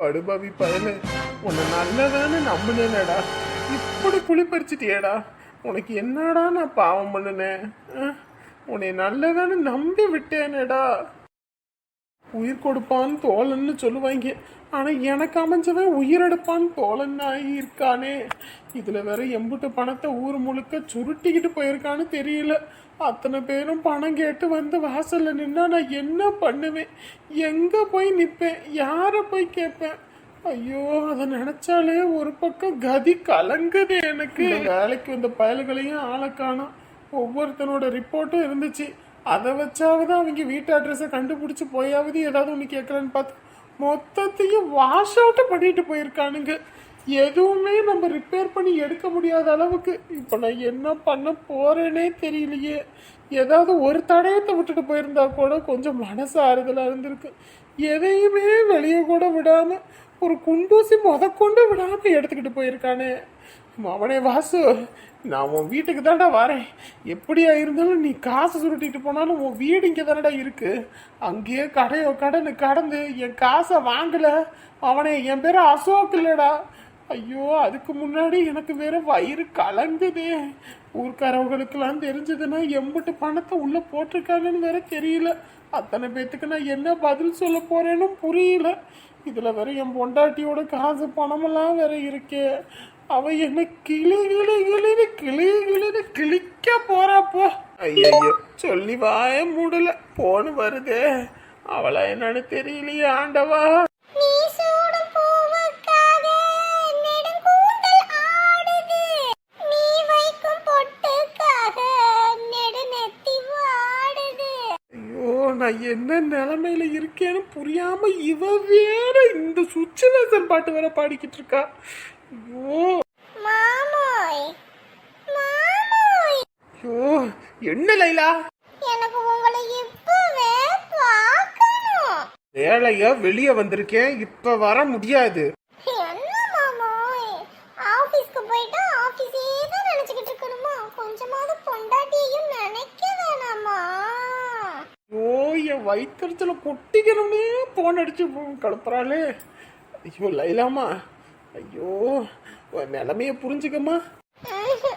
படுபவி பயல உன்னை நல்லதான்னு நம்பினேனடா. இப்படி குழி பறிச்சிட்டியேடா. உனக்கு என்னடா நான் பாவம் பண்ணுனேன்? உன்னை நல்லதான்னு நம்பி விட்டேனேடா உயிர் கொடுப்பான்னு தோழன்னு சொல்லுவாங்க. ஆனால் எனக்கு அமைஞ்சவன் உயிரெடுப்பான் தோழன் ஆகி இருக்கானே இதில் வேற எம்புட்டு பணத்தை ஊர் முழுக்க சுருட்டிக்கிட்டு போயிருக்கான்னு தெரியல. அத்தனை பேரும் பணம் கேட்டு வந்து வாசலில் நின்னா நான் என்ன பண்ணுவேன்? எங்கே போய் நிற்பேன் யாரை போய் கேட்பேன்? ஐயோ அதை நினைச்சாலே ஒரு பக்கம் கதி கலங்குது எனக்கு. வேலைக்கு வந்த பயல்களையும் ஆளை காணோம். ஒவ்வொருத்தனோட ரிப்போர்ட்டும் இருந்துச்சு. அதை வச்சாவது அவங்க வீட்டு அட்ரஸை கண்டுபிடிச்சி போயாவது ஏதாவது ஒன்று கேட்கலான்னு பார்த்து மொத்தத்தையும் வாஷ் அவுட் பண்ணிட்டு போயிருக்கானுங்க. எதுவுமே நம்ம ரிப்பேர் பண்ணி எடுக்க முடியாத அளவுக்கு. இப்போ நான் என்ன பண்ண போறேனே தெரியலையே. ஏதாவது ஒரு தடயத்தை விட்டுட்டு போயிருந்தா கூட கொஞ்சம் மனசு ஆறுதலாக இருந்திருக்கு. எதையுமே வெளியே கூட விடாமல் ஒரு குண்டூசி முதற்கொண்டு விடாமல் எடுத்துக்கிட்டு போயிருக்கானே. அவனே வாசு. நான் உன் வீட்டுக்கு தான்டா வரேன். எப்படியா இருந்தாலும் நீ காசு சுருட்டிட்டு போனாலும் உன் வீடு இங்கே தானடா இருக்கு. அங்கேயே கடையோ கடனு கடந்து என் காசை வாங்கல. அவனே என் பேர் அசோக் இல்லடா. ஐயோ அதுக்கு முன்னாடி எனக்கு வேற வயிறு கலங்குதே. ஊர்க்காரவங்களுக்கெல்லாம் தெரிஞ்சதுன்னா எம்பிட்டு பணத்தை உள்ள போட்டிருக்காங்கன்னு வேற தெரியல. அத்தனை பேத்துக்கு நான் என்ன பதில் சொல்ல போறேன்னு புரியல. இதில் வேற என் பொண்டாட்டியோட காசு பணமெல்லாம் வேற இருக்கே. அவ என்ன கிளி கிளி கிளின்னு கிளி கிளின்னு கிளிக்க போறாப்போ ஐயோ சொல்லி வாய மூடல போன்னு வருதே அவளா என்னன்னு தெரியலையே ஆண்டவா நான் என்ன நிலைமையில இருக்கேன்னு புரியாம இவ வேற இந்த சுச்சுவேஷன் பாட்டு வேற பாடிக்கிட்டு இருக்கா ஐயோ என்ன லைலா? எனக்கு உங்களை இப்பவே பார்க்கணும். வேலையா வெளியே வந்திருக்கேன் இப்ப வர முடியாது. என்ன மாமோய்? ஆபீஸ்க்கு போயிட்டா ஆபீஸே தான் நினைச்சுக்கிட்டு இருக்கணுமா? கொஞ்சமாவது பொண்டாட்டியையும் நினைக்க வேணாமா? ஐயோ என் வயிற்றுல கொட்டிக்கணும்னே போன் அடிச்சு கலப்புறாளே. ஐயோ லைலாமா. ஐயோ நிலைமைய புரிஞ்சுக்கம்மா.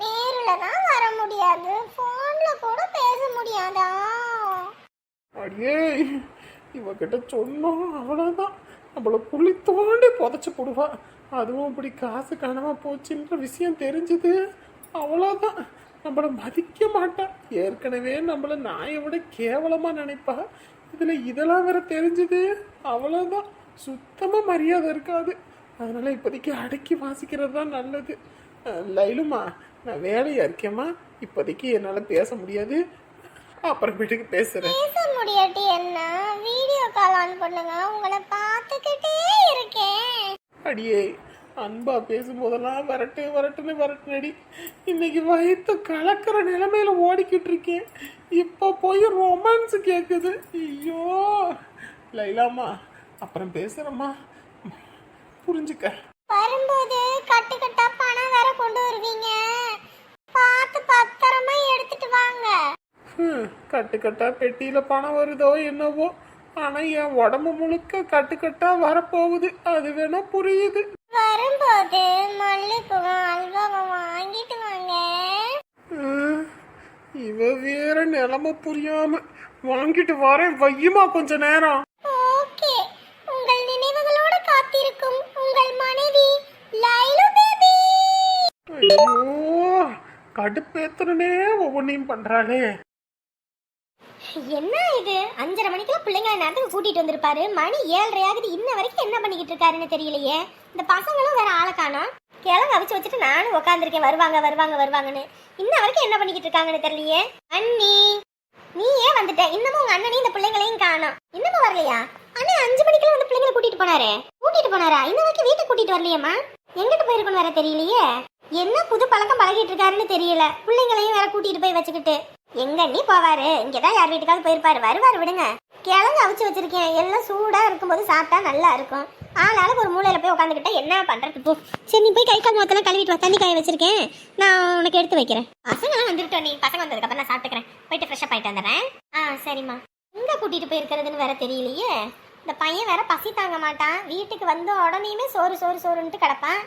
நேர்ல தான் வர முடியாது. போன்ல கூட பேச முடியாதா? அடியே இவகிட்ட சொன்னோம் அவ்வளோதான் நம்மளை குழி தோண்டி புதைச்சி போடுவா. அதுவும் இப்படி காசு காணாம போச்சுன்ற விஷயம் தெரிஞ்சது. அவ்வளோதான் நம்மளை மதிக்க மாட்டா. ஏற்கனவே நம்மளை நாயை விட கேவலமா நினைப்பா. இதுல இதெல்லாம் வேற தெரிஞ்சது. அவ்வளோதான் சுத்தமா மரியாதை இருக்காது. அதனால இப்போதைக்கு அடக்கி வாசிக்கிறது தான் நல்லது. லைலுமா நான் வேலையா இருக்கேம்மா? இப்போதைக்கு என்னால் பேச முடியாது. அப்புறமேட்டுக்கு பேசுறேன். பேச முடியாட்டி என்ன? வீடியோ கால் ஆன் பண்ணுங்க உங்களை பார்த்துக்கிட்டே இருக்கேன். அடியே அன்பா பேசும்போதெல்லாம் வரட்டு வரட்டுன்னு வரட்டுனடி. இன்னைக்கு வயிற்று கலக்கிற நிலைமையில ஓடிக்கிட்டு இருக்கேன். இப்போ போய் ரொமான்ஸ் கேட்குது ஐயோ லைலாமா அப்புறம் பேசுறேம்மா. புரிஞ்சுக்க. வரும்போது கட்டு கட்டா பணம் வேற கொண்டு வருவீங்க. பார்த்து பத்திரமா எடுத்துட்டு வாங்க. கட்டு கட்டா பெட்டியில பணம் வருதோ என்னவோ. ஆனா என் உடம்பு முழுக்க கட்டு கட்டா வரப்போகுது. அது வேணா புரியுது. வரும்போது மல்லிப்பூவும் அல்வாவும் வாங்கிட்டு வாங்க. இவ வேற நிலைமை புரியாம. வாங்கிட்டு வரேன் வையுமா கொஞ்ச நேரம்? ஐயோ கடுப்பேத்தனே ஒவ்வொன்றையும் பண்றாளே. என்ன இது? அஞ்சரை மணிக்கெல்லாம் பிள்ளைங்க நேரத்துக்கு கூட்டிட்டு வந்திருப்பாரு? மணி ஏழரை ஆகுது இன்ன வரைக்கும் என்ன பண்ணிக்கிட்டு இருக்காருன்னு தெரியலையே. இந்த பசங்களும் வேற ஆளை காணோம். கிழங்கு அவிச்சு வச்சுட்டு நானும் உட்காந்துருக்கேன் வருவாங்க வருவாங்க வருவாங்கன்னு. இன்ன வரைக்கும் என்ன பண்ணிக்கிட்டு இருக்காங்கன்னு தெரியலையே. அண்ணி நீ ஏன் வந்துட்ட. இன்னமும் உங்க அண்ணனையும் இந்த பிள்ளைங்களையும் காணும். இன்னமும் வரலையா? அண்ணே அஞ்சு மணிக்கெல்லாம் வந்து பிள்ளைங்களை கூட்டிட்டு போனாரு. கூட்டிட்டு போனாரா? இன்ன வரைக்கும் வீட்டுக்கு கூட்டிட்டு வரலையம்மா? எங்கிட்டு போயிருக்கணும் வேற தெரியலையே. என்ன புது பழக்கம் பழகிட்டு இருக்காருன்னு தெரியல. பிள்ளைங்களையும் வேற கூட்டிட்டு போய் வச்சுக்கிட்டு. எங்க நீ போவாரு? இங்கதான் யார் வீட்டுக்காவது போயிருப்பாரு. வருவாரு விடுங்க. கிழங்கு அவிச்சு வச்சிருக்கேன். எல்லாம் சூடா இருக்கும்போது சாப்பிட்டா நல்லா இருக்கும். ஆளாளுக்கு ஒரு மூலையில போய் உட்காந்துக்கிட்டா என்ன பண்றது? போ. சரி நீ போய் கை கால் முகத்தெல்லாம் கழுவிட்டு வா. தண்ணி காய வச்சிருக்கேன். நான் உனக்கு எடுத்து வைக்கிறேன். பசங்களாம் வந்துட்டோம் நீ. பசங்க வந்ததுக்கு அப்புறம் நான் சாப்பிட்டுக்கிறேன். போயிட்டு ஃப்ரெஷ்ஷப் ஆயிட்டு வந்துடுறேன். ஆ சரிம்மா. எங்க கூட்டிட்டு போயிருக்கிறதுன்னு வேற தெரியலையே. இந்த பையன் வேற பசி தாங்க மாட்டான். வீட்டுக்கு வந்த உடனேயுமே சோறு சோறு சோறுன்ட்டு கிடப்பான்.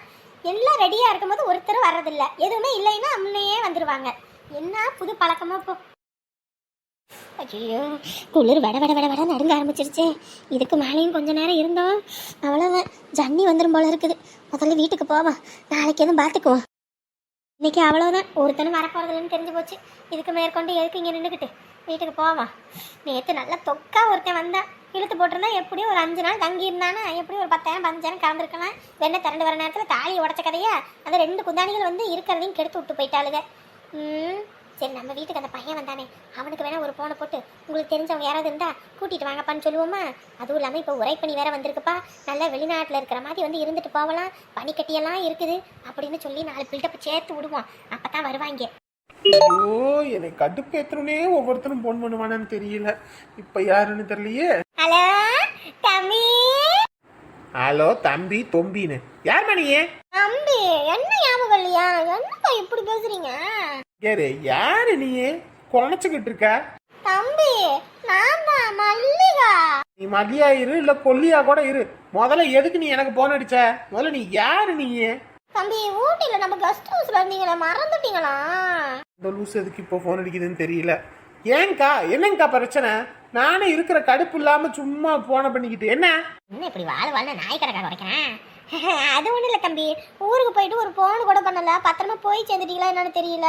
எல்லாம் ரெடியாக இருக்கும்போது ஒருத்தர் வர்றதில்ல. எதுவுமே இல்லைன்னா அம்மையே வந்துடுவாங்க என்ன புது பழக்கமாக போ. ஐயோ குளிர் வட வட வட வட நடுங்க ஆரம்பிச்சிருச்சே. இதுக்கு மேலேயும் கொஞ்ச நேரம் இருந்தோம். அவ்வளோதான் ஜன்னி வந்துடும் போல இருக்குது. முதல்ல வீட்டுக்கு போவோம். நாளைக்கு எதுவும் பார்த்துக்குவோம் இன்னைக்கு அவ்வளோதான் ஒருத்தனும் வரப்போறதில்லன்னு தெரிஞ்சு போச்சு. இதுக்கு மேற்கொண்டு எதுக்கு இங்கே நின்றுக்கிட்டு வீட்டுக்கு போவோம். நேற்று நல்லா தொக்கா ஒருத்தன் வந்தான். இழுத்து போட்டிருந்தா எப்படியும் ஒரு அஞ்சு நாள் தங்கி இருந்தானா எப்படியும் ஒரு பத்தாயிரம் பதினஞ்சாயிரம் கலந்துருக்கலாம். வெண்ணெய் திரண்டு வர நேரத்தில் தாலி உடச்ச கதையா? அந்த ரெண்டு குந்தாணிகள் வந்து இருக்கிறதையும் கெடுத்து விட்டு போயிட்டாளுங்க ம் சரி நம்ம வீட்டுக்கு அந்த பையன் வந்தானே. அவனுக்கு வேணால் ஒரு ஃபோனை போட்டு உங்களுக்கு தெரிஞ்சவங்க யாராவது இருந்தால் கூட்டிகிட்டு வாங்கப்பான்னு சொல்லுவோமா? அதுவும் இல்லாமல் இப்போ உரைப்பணி வேற வந்திருக்குப்பா. நல்லா வெளிநாட்டில் இருக்கிற மாதிரி வந்து இருந்துட்டு போகலாம். பனிக்கட்டியெல்லாம் இருக்குது. அப்படின்னு சொல்லி நாலு பில்டப் சேர்த்து விடுவோம். அப்போ தான் வருவாங்க. ஐயோ என்னை கடுப்பு ஏத்தனே ஒவ்வொருத்தரும் போன் பண்ணுவானு தெரியல. இப்ப யாருன்னு தெரியலையே? ஹலோ தம்பி? ஹலோ தம்பி தொம்பின்னு. யார் மணியே தம்பி என்ன ஞாபகம் இல்லையா? என்னப்பா இப்படி பேசுறீங்க? யாரு யாரு நீயே குறைச்சுக்கிட்டு இருக்க. தம்பி நான் தான் மல்லிகா. நீ மதியா இரு இல்ல கொல்லியா கூட இரு. முதல்ல எதுக்கு நீ எனக்கு போன் அடிச்ச? முதல்ல நீ யாரு நீயே தம்பி ஊட்டியில நம்ம கெஸ்ட் ஹவுஸ்ல இருந்தீங்களே மறந்துட்டீங்களா? இந்த லூஸ் எதுக்கு இப்போ ஃபோன் அடிக்குதுன்னு தெரியல. ஏங்கா என்னங்கக்கா பிரச்சனை? நானே இருக்கிற கடுப்பு இல்லாம சும்மா போன பண்ணிக்கிட்டு என்ன? என்ன இப்படி வாழ வாழ நாய் கடைக்கார உடைக்கிறேன்? அது ஒன்றும் இல்லை தம்பி. ஊருக்கு போயிட்டு ஒரு போன் கூட பண்ணல. பத்திரமா போய் சேர்ந்துட்டீங்களா என்னன்னு தெரியல.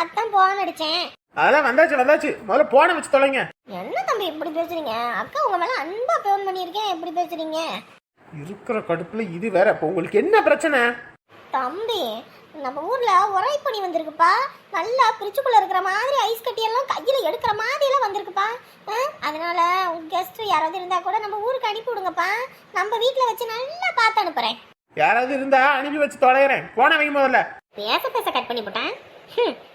அதான் போன் அடிச்சேன். அதெல்லாம் வந்தாச்சு வந்தாச்சு. முதல்ல போனை வச்சு தொலைங்க. என்ன தம்பி இப்படி பேசுறீங்க? அக்கா உங்க மேல அன்பா போன் பண்ணியிருக்கேன். எப்படி பேசுறீங்க? இருக்கிற கடுப்புல இது வேற. இப்போ உங்களுக்கு என்ன பிரச்சனை? தம்பி நம்ம ஊர்ல உரைப்பணி வந்திருக்குப்பா. நல்லா பிரிச்சுக்குள்ள இருக்கிற மாதிரி ஐஸ் கட்டி எல்லாம் கையில எடுக்கிற மாதிரி எல்லாம் வந்திருக்குப்பா அதனால உங்க கெஸ்ட் யாராவது இருந்தா கூட நம்ம ஊருக்கு அனுப்பி விடுங்கப்பா. நம்ம வீட்ல வச்சு நல்லா பார்த்து அனுப்புறேன். யாராவது இருந்தா அனுப்பி வச்சு தொலைகிறேன். போன வைங்க முதல்ல. பேச பேச கட் பண்ணி போட்டான்.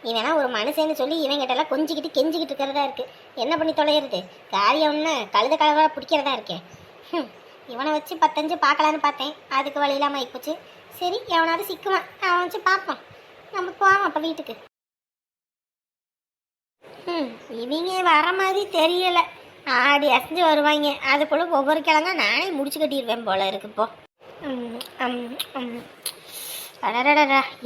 இவனா ஒரு மனுஷன்னு சொல்லி இவன் கிட்ட எல்லாம் கொஞ்சிக்கிட்டு கெஞ்சிக்கிட்டு இருக்கிறதா இருக்கு. என்ன பண்ணி தொலைகிறது? காரியம் ஒன்று கழுத கலவா பிடிக்கிறதா இருக்கேன் இவனை வச்சு பத்தஞ்சு பார்க்கலான்னு பார்த்தேன். அதுக்கு வழி இல்லாமல் ஆயிப்போச்சு. சரி எவனாவது சிக்குவான். அவன் வச்சு பார்ப்போம். நம்ம போவோம் அப்போ வீட்டுக்கு. ம் இவங்க வர மாதிரி தெரியல. ஆடி அசைஞ்சு வருவாங்க. அதுக்குள்ள ஒவ்வொரு கிழங்கா நானே முடிச்சு கட்டிடுவேன் போல இருக்கு இப்போ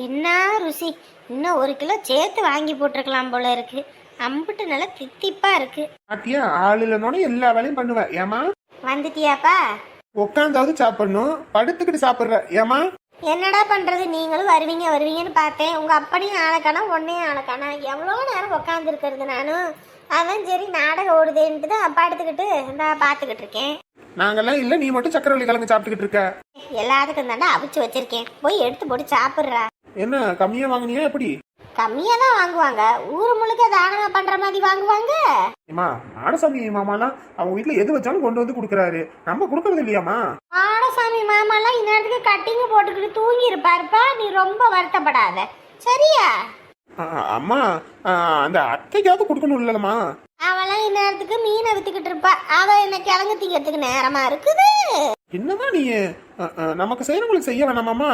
என்ன ருசி. இன்னும் ஒரு கிலோ சேர்த்து வாங்கி போட்டிருக்கலாம் போல இருக்கு. அம்புட்டு நல்லா தித்திப்பா இருக்கு. பாத்தியா ஆள் எல்லா வேலையும் பண்ணுவேன் ஏமா வந்துட்டியாப்பா? உட்காந்தாவது சாப்பிடணும். படுத்துக்கிட்டு சாப்பிடுற. ஏமா என்னடா பண்றது? நீங்களும் வருவீங்க வருவீங்கன்னு பார்த்தேன். உங்க அப்படியும் ஆளக்கானா ஒன்னையும் ஆளக்கானா எவ்வளோ நேரம் உட்காந்து இருக்கிறது நானும் அதான் சரி நாடகம் ஓடுதேன்ட்டு தான் படுத்துக்கிட்டு நான் பார்த்துக்கிட்டு இருக்கேன். நாங்கெல்லாம் இல்ல நீ மட்டும் சக்கரவள்ளி கிழங்கு சாப்பிட்டுக்கிட்டு இருக்க. எல்லாத்துக்கும் தாண்டா அவிச்சு வச்சிருக்கேன். போய் எடுத்து போட்டு சாப்பிட்றா. என்ன கம்மியா வாங்குனியா எப்படி? கம்மியா தான் வாங்குவாங்க. ஊர் முழுக்க தானம் பண்ற மாதிரி வாங்குவாங்க. ஏமா மாடசாமி மாமாலாம் அவங்க வீட்டுல எது வச்சாலும் கொண்டு வந்து கொடுக்குறாரு. நம்ம கொடுக்கறது இல்லையாமா ஆடசாமி மாமாலாம் இந்நேரத்துக்கு கட்டிங்க போட்டுக்கிட்டு தூங்கி இருப்பாருப்பா நீ ரொம்ப வருத்தப்படாத. சரியா? அம்மா அந்த அத்தைக்காவது கொடுக்கணும் இல்லம்மா அவெல்லாம் இந்நேரத்துக்கு மீனை வித்துக்கிட்டு இருப்பா. அவ என்ன கிழங்கு திங்கிறதுக்கு நேரமா இருக்குது? என்னதான் நீ? நமக்கு செய்யறவங்களுக்கு செய்ய வேணாமாமா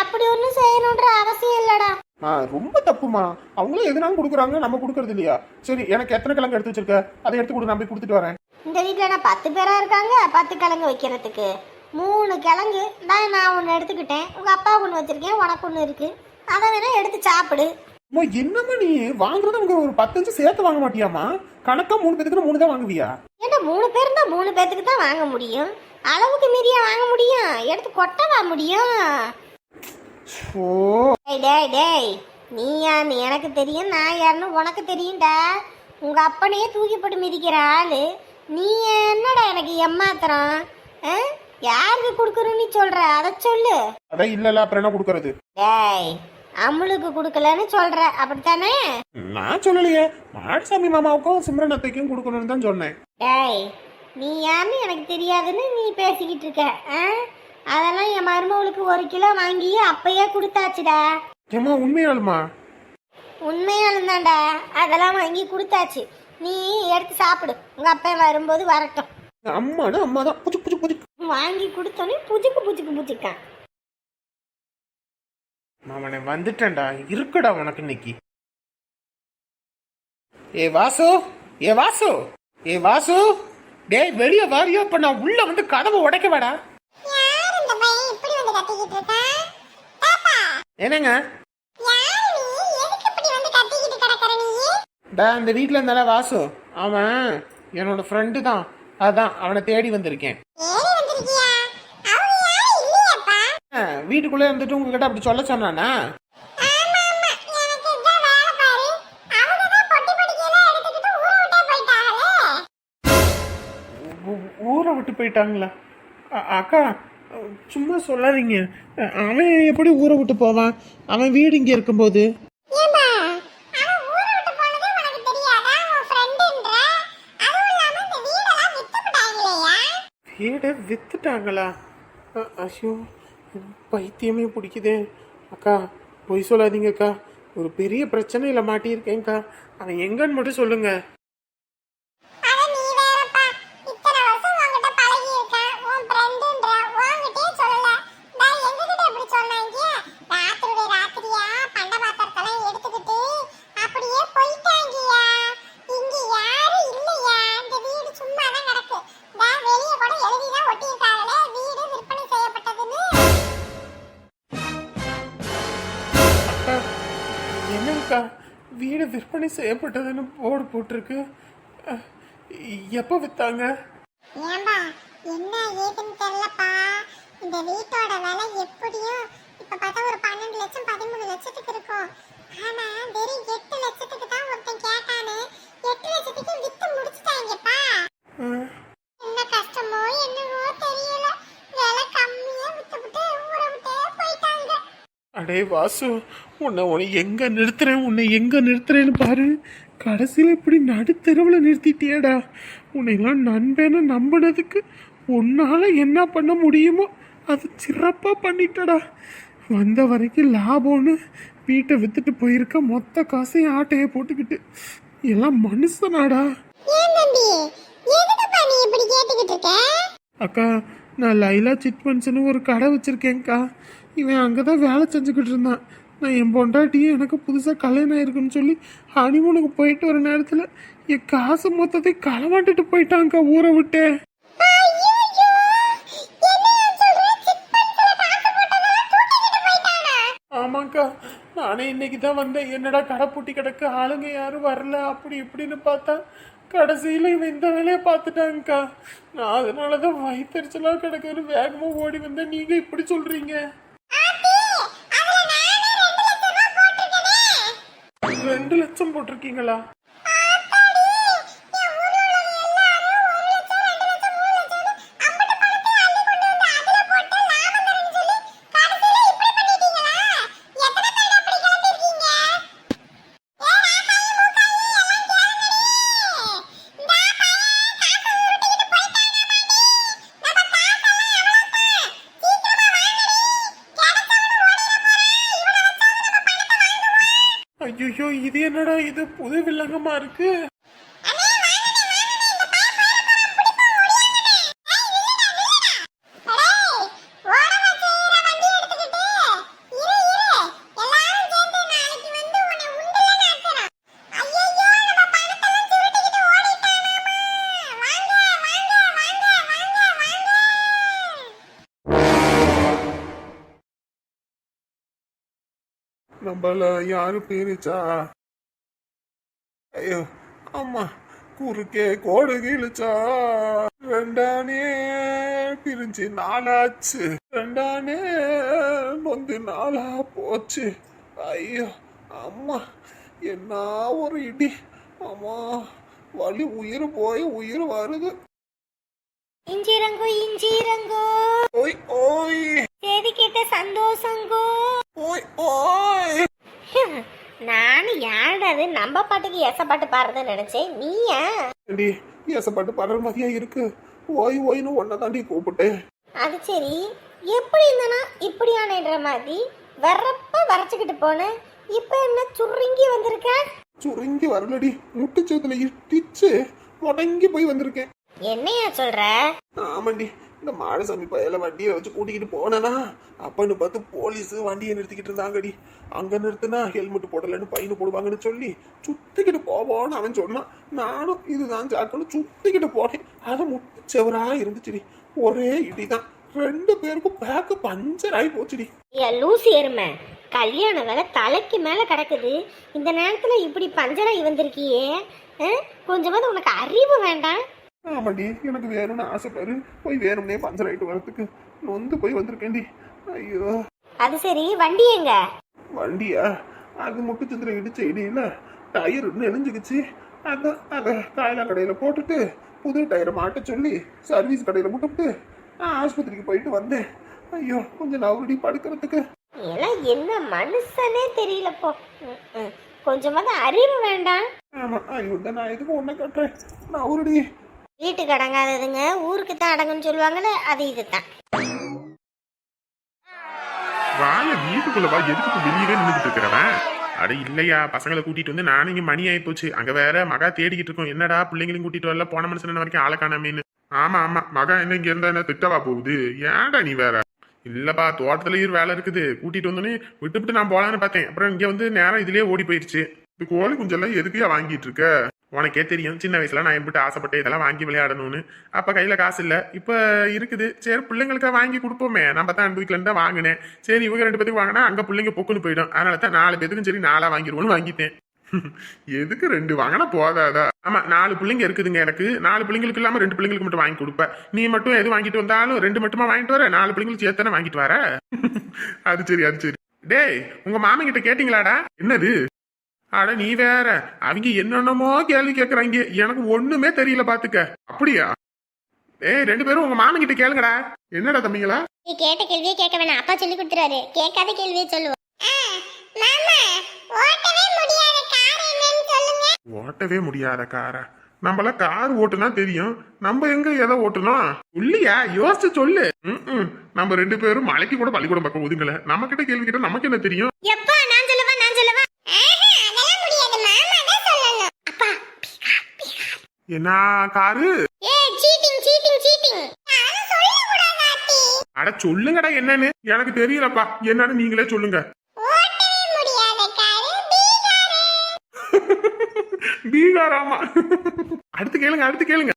அப்படி ஒன்றும் செய்யணுன்ற அவசியம் இல்லடா. ஆ ரொம்ப தப்புமா? அவங்களும் எதுனாலும் கொடுக்குறாங்க நம்ம கொடுக்கறது இல்லையா? சரி எனக்கு எத்தனை கிழங்கு எடுத்து வச்சிருக்க? அதை எடுத்து கொடு நான் போய் கொடுத்துட்டு வரேன். இந்த வீட்டில் நான் பத்து பேரா இருக்காங்க பத்து கிழங்கு வைக்கிறதுக்கு. மூணு கிழங்கு தான் நான் ஒன்று எடுத்துக்கிட்டேன். உங்க அப்பா ஒன்று வச்சிருக்கேன் உனக்கு ஒன்று இருக்கு. அதை வேணா எடுத்து சாப்பிடு. அம்மா என்னம்மா நீ? வாங்குறது அவங்க ஒரு பத்தஞ்சு சேர்த்து வாங்க மாட்டியாமா கணக்கா மூணு பேத்துக்கு மூணு தான் வாங்குவியா? ஏன்னா மூணு பேர் தான் மூணு பேர்த்துக்கு தான் வாங்க முடியும்? அளவுக்கு மீறியா வாங்க முடியும்? எடுத்து கொட்டவா முடியும்? ஓ டேய் டேய் நீ யாருன்னு எனக்கு தெரியும் நான் யாருன்னு உனக்கு தெரியும்டா. உங்க அப்பனையே தூக்கி போட்டு மிதிக்கிற ஆளு. நீ என்னடா எனக்கு ஏமாத்துறான்? யாருக்கு கொடுக்குறோன்னு சொல்ற? அதை சொல்லு. அதான் இல்லல அப்புறம் என்ன கொடுக்கறது? டேய் அமுலுக்கு கொடுக்கலன்னு சொல்ற. அப்படித்தானே? நான் சொல்லலையே. மாடசாமி மாமாவுக்கும் சிம்ரன் அத்தைக்கும் கொடுக்கணும்னு தான் சொன்னேன். டேய் நீ யாருன்னு எனக்கு தெரியாதுன்னு நீ பேசிக்கிட்டு இருக்க ஆ? அதெல்லாம் என் மருமகளுக்கு ஒரு கிலோ வாங்கி அப்பயே கொடுத்தாச்சுடா. ஏமா உண்மையாலுமா? உண்மையாலும் தான்டா அதெல்லாம் வாங்கி கொடுத்தாச்சு. நீ எடுத்து சாப்பிடு. உங்க அப்பா வரும்போது வரட்டும். அம்மானா அம்மா தான் புச்சு புச்சு புச்சு வாங்கி கொடுத்தோன்னே புதுக்கு புதுக்கு புதுக்கான் மாமனே வந்துட்டேன்டா. இருக்குடா உனக்கு இன்னைக்கு. ஏ வாசு ஏ வாசு ஏ வாசு. டேய் வெளியே வாரியா இப்ப நான் உள்ள வந்து கதவை உடைக்க வாடா பையன் இப்படி வந்து கத்திக்கிட்டு இருக்கான் பாப்பா என்னங்க? யார் நீ? எதுக்கு இப்படி வந்து கத்திக்கிட்டு கிடக்குற நீ? டா இந்த வீட்டில் இருந்தால வாசு. அவன் என்னோட ஃப்ரெண்டு தான். அதான் அவனை தேடி வந்திருக்கேன். ஏறி வந்திருக்கியா? அவங்க யாரும் இல்லையாப்பா? ஆ, வீட்டுக்குள்ளே இருந்துட்டு உங்ககிட்ட அப்படி சொல்ல சொன்னானா? ஆமா ஆமா. எனக்கு இதான் வேலை பாரு. அவங்க தான் பொட்டி பொடிக்கையெல்லாம் எடுத்துக்கிட்டு ஊரை விட்டே போயிட்டாங்களே ஊ- ஊரை விட்டு போயிட்டாங்களா? அ- அக்கா சும்மா சொல்லாதீங்க. அவன் எப்படி ஊரை விட்டு போவான்? அவன் வீடு இங்கே இருக்கும்போது? வீடை வித்துட்டாங்களா? ஐயோ பைத்தியமே பிடிக்குதே. அக்கா பொய் சொல்லாதீங்கக்கா. ஒரு பெரிய பிரச்சனையில் மாட்டியிருக்கேன்க்கா. அவன் எங்கன்னு மட்டும் சொல்லுங்க. எங்கே விற்பனை செய்யப்பட்டதுன்னு போர்டு போட்டிருக்கு. எப்போ வித்தாங்க? ஏன்பா என்ன ஏதுன்னு தெரியலப்பா இந்த வீட்டோட விலை எப்படியும் இப்ப பார்த்தா ஒரு பன்னெண்டு லட்சம் பதிமூணு லட்சத்துக்கு இருக்கும் ஆனா வெறும் எட்டு லட்சத்துக்கு தான் ஒருத்தன் கேட்டானு எட்டு லட்சத்துக்கு வித்து முடிச்சுட்டாங்கப்பா அஹ், என்ன கஷ்டமோ என்னவோ தெரியல விலை கம்மியா வித்துவிட்டு ஊரை விட்டே போயிட்டாங்க அடே வாசு உன்னை உன்னை எங்க நிறுத்துறேன்? உன்னை எங்க நிறுத்துறேன்னு பாரு. கடைசியில் இப்படி நடுத்தெருவில் நிறுத்திட்டியேடா. உன்னைலாம் நண்பேன்னு நம்பினதுக்கு உன்னால என்ன பண்ண முடியுமோ அது சிறப்பாக பண்ணிட்டடா. வந்த வரைக்கும் லாபம்னு வீட்டை வித்துட்டு போயிருக்க மொத்த காசையும் ஆட்டையை போட்டுக்கிட்டு எல்லாம் மனுஷனாடா. அக்கா நான் லைலா சிட் ஃபண்ட்ஸ்னு ஒரு கடை வச்சிருக்கேன்க்கா. இவன் அங்கே தான் வேலை செஞ்சுக்கிட்டு இருந்தான். நான் என் பொண்டாட்டியும் எனக்கு புதுசாக கல்யாணம் ஆயிருக்குன்னு சொல்லி ஹனிமூனுக்கு போயிட்டு வர நேரத்தில் என் காசு மொத்தத்தை களவாண்டுட்டு போயிட்டான்க்கா ஊரை விட்டு? ஆமாக்கா நானே இன்னைக்கு தான் வந்தேன். என்னடா கடை பூட்டி கிடக்கு? ஆளுங்க யாரும் வரல. அப்படி இப்படின்னு பார்த்தா கடைசியில் இவன் இந்த வேலையை பார்த்துட்டாங்கக்கா நான் அதனால தான் வயிற்றுச்சலாக கிடக்குன்னு வேகமாக ஓடி வந்தேன். நீங்கள் இப்படி சொல்கிறீங்க ரெண்டு லட்சம் போட்டிருக்கீங்களா? இது என்னடா இது புது வில்லங்கமா இருக்கு? நம்மள யாரு பேரிச்சா? ஐயோ ஆமா குறுக்கே கோடு கிழிச்சா. ரெண்டானே பிரிஞ்சு நாளாச்சு. ரெண்டானே நொந்து நாளா போச்சு. ஐயோ அம்மா என்ன ஒரு இடி. அம்மா வலி உயிர் போய் உயிர் வருது. இஞ்சிரங்கோ இஞ்சிரங்கோ. ஓய் ஓய். செய்தி கேட்ட சந்தோஷங்கோ. ஓய் ஓய். நானும் யாருடா அது நம்ம பாட்டுக்கு எசப்பாட்டு பாடுறதுன்னு நினைச்சேன். நீயா? ஏண்டி ஏசப்பாட்டு பாடுற மாதிரியா இருக்கு? ஓய் ஓய்னு ஒன்ன தாண்டி கூப்பிட்டேன். அது சரி. எப்படி இருந்தனா இப்படியானன்ற மாதிரி? வர்றப்ப வரைச்சுக்கிட்டு போனேன் இப்போ என்ன சுருங்கி வந்திருக்க? சுருங்கி வரலடி. முட்டுச்சதுல இட்டிச்சு முடங்கி போய் வந்திருக்கேன். என்னையா சொல்ற? ஆமாண்டி. இந்த மாடசாமி பையில வண்டியை வச்சு கூட்டிக்கிட்டு போனேனா அப்பன்னு பார்த்து போலீஸ் வண்டியை நிறுத்திக்கிட்டு இருந்தாங்கடி. அங்க நிறுத்தினா ஹெல்மெட் போடலன்னு பையனு போடுவாங்கன்னு சொல்லி சுத்திக்கிட்டு போவோன்னு அவன் சொன்னான். நானும் இதுதான் ஜாக்கணும் சுத்திக்கிட்டு போனேன். அது முட்டுச்செவரா இருந்துச்சுடி. ஒரே இடிதான். ரெண்டு பேருக்கும் பேக்கு பஞ்சர் ஆகி போச்சுடி. லூசி எருமை. கல்யாண வேலை தலைக்கு மேலே கிடக்குது. இந்த நேரத்தில் இப்படி பஞ்சராகி வந்திருக்கியே கொஞ்சமாவது உனக்கு அறிவு வேண்டாம். ஆமாடி எனக்கு வேணும்னு ஆசைப்பாரு போய் வேணும்னே பஞ்சர் ஆயிட்டு வரதுக்கு நொந்து போய் வந்திருக்கேன்டி. ஐயோ. அது சரி வண்டி எங்க? வண்டியா? அது முட்டுச்சந்திர இடிச்ச இடியில டயர் நெளிஞ்சுக்குச்சு. அதான் அதை காயலா கடையில் போட்டுட்டு புது டயரை மாட்ட சொல்லி சர்வீஸ் கடையில் நான் ஆஸ்பத்திரிக்கு போயிட்டு வந்தேன். ஐயோ கொஞ்சம் நவருடி படுக்கிறதுக்கு. எல்லாம் என்ன மனுஷனே தெரியலப்போ. கொஞ்சமாவது அறிவு வேண்டாம். ஆமா ஐயோ நான் எதுக்கு ஒன்றை கட்டுறேன்? நவருடி. வீட்டுக்கு அடங்காததுங்க. ஊருக்கு தான் அடங்குன்னு சொல்லுவாங்கல்ல அது இதுதான். வாய வீட்டுக்குள்ள வா. எதுக்கு இப்ப வெளியவே நின்றுட்டு இருக்கிறவன்? அட இல்லையா பசங்களை கூட்டிட்டு வந்து நானும் இங்க மணி ஆயி போச்சு. அங்க வேற மகா தேடிக்கிட்டு இருக்கோம். என்னடா பிள்ளைங்களையும் கூட்டிட்டு வரல? போன மனுஷன் வரைக்கும் ஆளை காணாமேன்னு. ஆமா ஆமா. மகா என்ன இங்க இருந்தா என்ன திட்டவா போகுது? ஏன்டா நீ வேற? இல்லப்பா தோட்டத்துலயும் வேலை இருக்குது. கூட்டிட்டு வந்தோன்னே விட்டுவிட்டு நான் போலான்னு பார்த்தேன். அப்புறம் இங்க வந்து நேரம் இதுலயே ஓடி போயிருச்சு. இந்த கோழி குஞ்செல்லாம் எதுக்கையா வாங்கிட்டு இருக்க? உனக்கே தெரியும். சின்ன வயசுல நான் எப்படி ஆசைப்பட்டு இதெல்லாம் வாங்கி விளையாடணும்னு. அப்ப கையில காசு இல்ல. இப்ப இருக்குது. சரி பிள்ளைங்களுக்கா வாங்கி கொடுப்போமே. நம்ம தான் வீட்டிலேருந்து தான் வாங்கினேன். சரி இவங்க ரெண்டு பேத்துக்கு வாங்கினா அங்க பிள்ளைங்க பொக்குன்னு போயிடும். அதனால தான் நாலு பேத்துக்கும் சரி நாலா வாங்கிடுவோம்னு வாங்கிட்டேன். எதுக்கு ரெண்டு? வாங்கினா போதாதா? ஆமா நாலு பிள்ளைங்க இருக்குதுங்க எனக்கு. நாலு பிள்ளைங்களுக்கு இல்லாம ரெண்டு பிள்ளைங்களுக்கு மட்டும் வாங்கி கொடுப்பேன் நீ மட்டும் எது வாங்கிட்டு வந்தாலும் ரெண்டு மட்டுமா வாங்கிட்டு வர? நாலு பிள்ளைங்களுக்கு சேர்த்தானே வாங்கிட்டு வர? அது சரி அது சரி. டேய் உங்க மாமன் கிட்ட கேட்டீங்களாடா? என்னது? அட நீ வேற. அவங்க என்னென்னமோ கேள்வி கேக்குறாங்க. எனக்கு ஒண்ணுமே தெரியல பாத்துக்க. அப்படியா? ஏய் ரெண்டு பேரும் உங்க மாமன் கிட்ட கேளுங்கடா. என்னடா தம்பிங்களா? நீ கேட்ட கேள்வியே கேட்க வேணாம். அப்பா சொல்லி கொடுத்துறாரு. கேட்காத கேள்வியே சொல்லுவோம். மாமா ஓட்டவே முடியாத கார் என்னன்னு சொல்லுங்க. ஓட்டவே முடியாத காரா? நம்மள கார் ஓட்டுனா தெரியும். நம்ம எங்க எதை ஓட்டணும்? இல்லையா யோசிச்சு சொல்லு. ம்ம். நம்ம ரெண்டு பேரும் மலைக்கு கூட பள்ளிக்கூடம் பக்கம் ஒதுங்கல. நம்ம கிட்ட கேள்வி கிட்ட நமக்கு என்ன தெரியும்? எப்பா நான் சொல்லவா நான் சொல்லவா? என்ன காரு? அட சொல்லுங்கடா என்னன்னு. எனக்கு தெரியலப்பா. என்னன்னு நீங்களே சொல்லுங்க ஓட்டவே முடியாத காரு பீகாரு பீகாராமா. அடுத்து கேளுங்க அடுத்து கேளுங்க.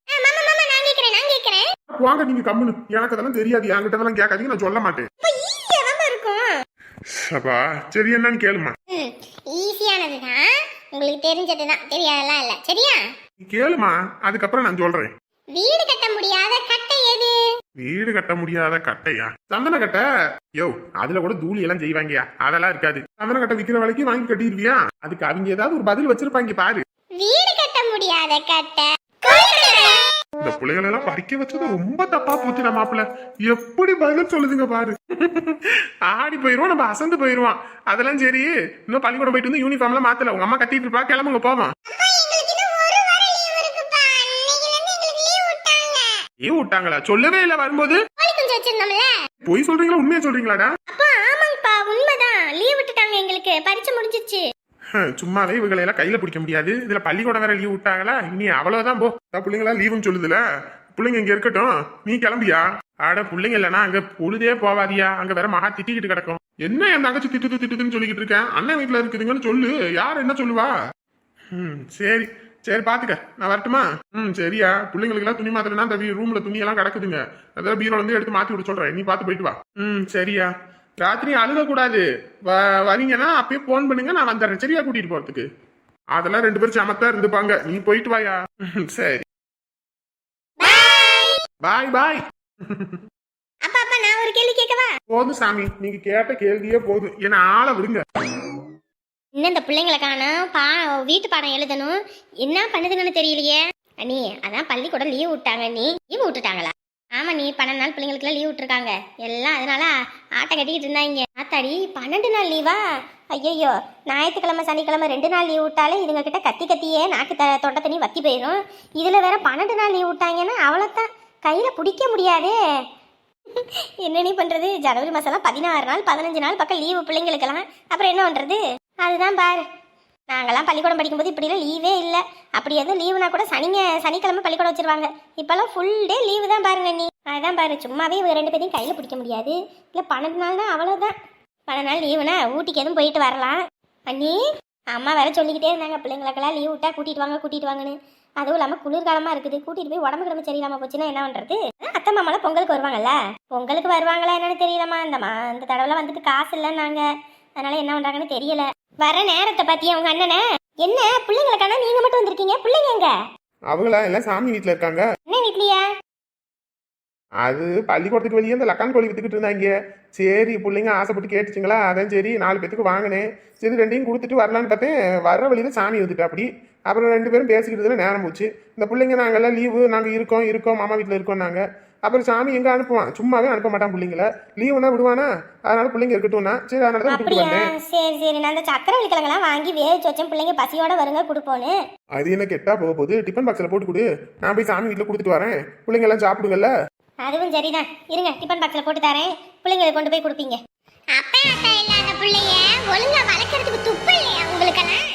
வாங்க நீங்க கம்முனு. எனக்கு அதெல்லாம் தெரியாது என்கிட்ட அதெல்லாம் கேட்காதீங்க நான் சொல்ல மாட்டேன். அப்பா சரி என்னன்னு கேளுமா ம் ஈஸியானது தான் உங்களுக்கு தெரிஞ்சது தான் தெரியாதெல்லாம் இல்ல. சரியா? நீ கேளுமா அதுக்கப்புறம் நான் சொல்றேன். வீடு கட்ட முடியாத கட்டை எது? வீடு கட்ட முடியாத கட்டையா? சந்தன கட்டை? யோ அதுல கூட தூளி எல்லாம் செய்வாங்கயா? அதெல்லாம் இருக்காது. சந்தன கட்டை விக்கிற விலைக்கு வாங்கி கட்டிடுவியா? அதுக்கு அவங்க ஏதாவது ஒரு பதில் வச்சிருப்பாங்க பாரு. வீடு கட்ட முடியாத கட்டை. இந்த பிள்ளைகளை எல்லாம் படிக்க வச்சது ரொம்ப தப்பா போச்சு நம்ம மாப்பிள்ள. எப்படி பதில் சொல்லுதுங்க பாரு. ஆடி போயிருவோம் நம்ம அசந்து போயிருவோம். அதெல்லாம் சரி இன்னும் பள்ளிக்கூடம் போயிட்டு வந்து யூனிஃபார்ம் எல்லாம் மாத்தல. உங்க அம்மா கட்டிட்டு இருப்பா கிளம்புங்க போவோம். ஏன் விட்டாங்களா? சொல்லவே இல்லை வரும்போது? பொய் சொல்றீங்களா உண்மையா சொல்றீங்களாடா? அப்பா, ஆமாங்கப்பா, உண்மைதான். leave விட்டுட்டாங்க எங்களுக்கு. பரீட்சை முடிஞ்சிருச்சு. ஹம், சும்மாவே இவங்களை எல்லாம் கையில பிடிக்க முடியாது. இதுல பள்ளிக்கூடம் வேற லீவ் விட்டாங்களா? இனி அவ்வளவுதான் போ. பிள்ளைங்களா லீவுன்னு சொல்லுதுல. பிள்ளைங்க இங்க இருக்கட்டும். நீ கிளம்பியா? ஆட பிள்ளைங்க இல்லைன்னா அங்க பொழுதே போவாதியா? அங்க வேற மகா திட்டிக்கிட்டு கிடக்கும். என்ன என் தங்கச்சி திட்டுது திட்டுதுன்னு சொல்லிக்கிட்டு இருக்கேன்? அண்ணன் வீட்டுல இருக்குதுங்கன்னு சொல்லு. யார் என்ன சொல்லுவா? ம் சரி. சரி பாத்துக்க. நான் வரட்டுமா? ம் சரியா. பிள்ளைங்களுக்கு எல்லாம் துணி மாத்திரனா அந்த ரூம்ல துணி எல்லாம் கிடக்குதுங்க. அதாவது பீரோல இருந்து எடுத்து மாத்தி விட சொல்றேன். நீ பாத்து போயிட்டு வா. ம் சரியா. ராத்திரி அழுக கூடாது வ- வரீங்கன்னா அப்பயே போன் பண்ணுங்க நான் வந்துடுறேன். சரியா? கூட்டிட்டு போறதுக்கு. அதெல்லாம் ரெண்டு பேரும் சமத்தா இருந்துப்பாங்க. நீ போயிட்டு வாயா. சரி. பாய் பாய் அப்பா அப்பா நான் ஒரு கேள்வி கேட்கவா? போதும் சாமி. நீங்க கேட்ட கேள்வியே போதும். என்ன ஆளை விடுங்க. இன்னும் இந்த பிள்ளைங்களை காணோம். பா வீட்டு பாடம் எழுதணும். என்ன பண்ணுதுங்கன்னு தெரியலையே. அண்ணி அதான் பள்ளிக்கூடம் லீவ் விட்டாங்க. நீ லீவ் விட்டுட்டாங்களா? ஆமாம் நீ பன்னெண்டு நாள் பிள்ளைங்களுக்குலாம் லீவ் விட்டுருக்காங்க. எல்லாம் அதனால ஆட்டை கட்டிக்கிட்டு இருந்தாங்க. ஆத்தாடி பன்னெண்டு நாள் லீவா ஐயோ ஞாயிற்றுக்கிழமை சனிக்கிழமை ரெண்டு நாள் லீவ் விட்டாலே இதுங்க கிட்ட கத்தி கத்தியே நாக்கு த தொண்டை தண்ணி வத்தி போயிடும் இதில் வேற பன்னெண்டு நாள் லீவ் விட்டாங்கன்னா அவ்வளோத்தான் கையில் பிடிக்க முடியாதே. என்ன நீ ஜனவரி மாதம்லாம் பதினாறு நாள் பதினஞ்சு நாள் பக்கம் லீவு பிள்ளைங்களுக்கெல்லாம். அப்புறம் என்ன பண்ணுறது அதுதான் பாரு. நாங்கள்லாம் பள்ளிக்கூடம் படிக்கும்போது இப்படிலாம் லீவே இல்லை. அப்படி எதுவும் லீவுனா கூட சனிங்க சனிக்கிழமை பள்ளிக்கூடம் வச்சிருவாங்க. இப்போல்லாம் ஃபுல் டே லீவு தான் பாருங்க நீ. அதான் பாரு சும்மாவே இவங்க ரெண்டு பேரையும் கையில் பிடிக்க முடியாது. இல்லை பன்னெண்டு நாள்னா அவ்வளோதான் பன்னெண்டு நாள் லீவுனா ஊட்டிக்கு எதுவும் போயிட்டு வரலாம். அண்ணி அம்மா வேற சொல்லிக்கிட்டே இருந்தாங்க. பிள்ளைங்களுக்கெல்லாம் லீவ் விட்டா கூட்டிகிட்டு வாங்க கூட்டிகிட்டு வாங்கன்னு. அதுவும் இல்லாமல் குளிர்காலமாக இருக்குது. கூட்டிகிட்டு போய் உடம்பு கிடம்பு சரியில்லாமல் போச்சுன்னா என்ன பண்ணுறது அத்தை மாமாலாம் பொங்கலுக்கு வருவாங்கல்ல? பொங்கலுக்கு வருவாங்களா என்னன்னு தெரியலம்மா. அந்த மா அந்த தடவைலாம் வந்துட்டு காசு இல்லைன்னாங்க. அதனால் என்ன பண்ணுறாங்கன்னு தெரியல. வர நேரத்தை பற்றி உங்க அண்ணனை? என்ன பிள்ளைங்களுக்கான நீங்கள் மட்டும் வந்திருக்கீங்க? பிள்ளைங்க எங்க? அவங்களா எல்லாம் சாமி வீட்டில் இருக்காங்க. என்ன வீட்லையா? அது பள்ளிக்கூடத்துக்கு வெளியே இந்த லக்கான் கோழி வித்துக்கிட்டு இருந்தாங்க. சரி பிள்ளைங்க ஆசைப்பட்டு கேட்டுச்சுங்களா? அதான் சரி நாலு பேத்துக்கு வாங்கினேன். சரி ரெண்டையும் கொடுத்துட்டு வரலான்னு பார்த்தேன். வர வழியில சாமி வந்துட்டு அப்படி. அப்புறம் ரெண்டு பேரும் பேசிக்கிட்டதுல நேரம் போச்சு. இந்த பிள்ளைங்க நாங்கெல்லாம் லீவு நாங்கள் இருக்கோம் இருக்கோம் மாமா வீட்டில் இருக்கோம் நாங்கள் அப்புறம் சாமி எங்கே அனுப்புவான்? சும்மாவே அனுப்ப மாட்டான் பிள்ளைங்கள. லீவுனா விடுவானா? அதனால பிள்ளைங்க இருக்கட்டும்னா. சரி அதனால தான் விட்டுட்டு வந்தேன். சரி சரி. நான் அந்த சக்கரவள்ளி கிழங்கெல்லாம் வாங்கி வேவிச்சு வச்சேன். பிள்ளைங்க பசியோட வருங்க கொடுப்போன்னு. அது என்ன கெட்டா போக போகுது? டிஃபன் பாக்ஸில் போட்டு கொடு. நான் போய் சாமி வீட்டில் கொடுத்துட்டு வரேன். பிள்ளைங்க எல்லாம் சாப்பிடுங்கல்ல. அதுவும் சரிதான். இருங்க டிஃபன் பாக்ஸில் போட்டு தரேன். பிள்ளைங்களுக்கு கொண்டு போய் கொடுப்பீங்க. அப்பா அத்தா இல்லாத பிள்ளைய ஒழுங்கா வளர்க்கறதுக்கு துப்பு இல்லையா உங்களுக்கெல்லாம்?